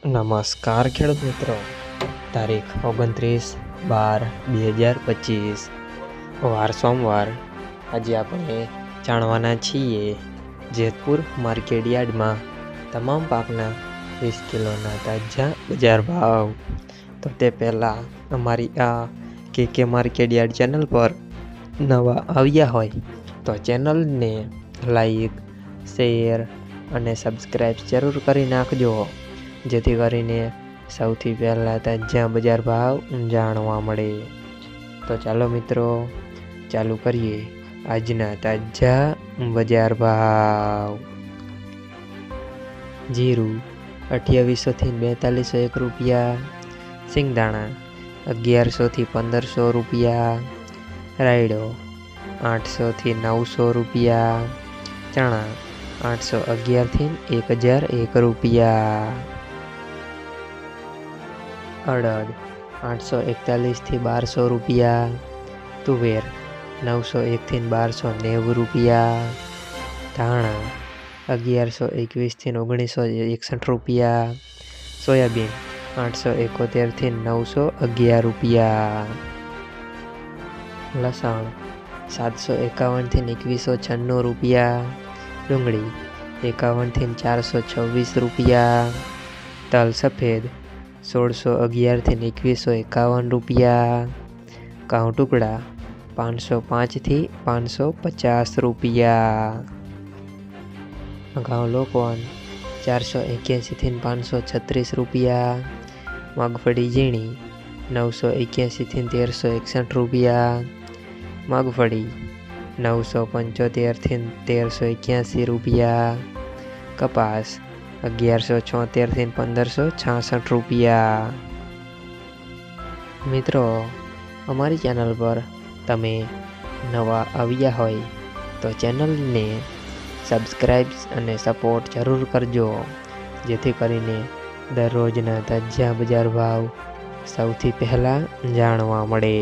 નમસ્કાર ખેડૂત મિત્રો. તારીખ ઓગણત્રીસ બાર બે હજાર પચીસ. વાર સોમવાર. આજે આપણે જાણવાના છીએ જેતપુર માર્કેટ યાર્ડમાં તમામ પાકના વીસ કિલોના તાજા બજાર ભાવ. તો તે પહેલાં અમારી આ કે કે માર્કેટ યાર્ડ ચેનલ પર નવા આવ્યા હોય તો ચેનલને લાઈક, શેર અને સબસ્ક્રાઈબ જરૂર કરી નાખજો. જેથી કરીને સૌથી પહેલાં તાજા બજાર ભાવ જાણવા મળે. તો ચાલો મિત્રો, ચાલુ કરીએ આજના તાજા બજાર ભાવ. જીરું અઠ્યાવીસોથી બેતાલીસો એક રૂપિયા, સિંગદાણા અગિયારસોથી પંદરસો રૂપિયા, રાયડો આઠસોથી નવસો રૂપિયા, ચણા આઠસો અગિયારથી એક હજાર એક રૂપિયા. અડદ આઠસો એકતાલીસથી બારસો રૂપિયા. તુવેર, નવસો એકથી બારસો નેવું રૂપિયા. ધાણા, અગિયારસો એકવીસથી ઓગણીસો એકસઠ રૂપિયા. સોયાબીન, આઠસો એકોતેરથી નવસો અગિયાર રૂપિયા. લસણ, સાતસો એકાવનથી એકવીસો છન્નું રૂપિયા. ડુંગળી, એકાવનથી ચારસો છવ્વીસ રૂપિયા. તલ સફેદ સોળસો અગિયારથી એકવીસો એકાવન રૂપિયા. ઘઉં ટુકડા પાંચસો પાંચથી પાંચસો પચાસ રૂપિયા. ઘઉં લોકોન ચારસો એક્યાસીથી પાંચસો છત્રીસ રૂપિયા. મગફળી ઝીણી નવસો એક્યાસીથી તેરસો એકસઠ રૂપિયા. મગફળી નવસો પંચોતેરથી તેરસો એક્યાસી રૂપિયા. કપાસ અગિયારસો છોતેરથી પંદરસો છાસઠ રૂપિયા. મિત્રો, અમારી ચેનલ પર તમે નવા આવ્યા હોય તો ચેનલને સબસ્ક્રાઈબ અને સપોર્ટ જરૂર કરજો, જેથી કરીને દરરોજના તાજા બજાર ભાવ સૌથી પહેલાં જાણવા મળે.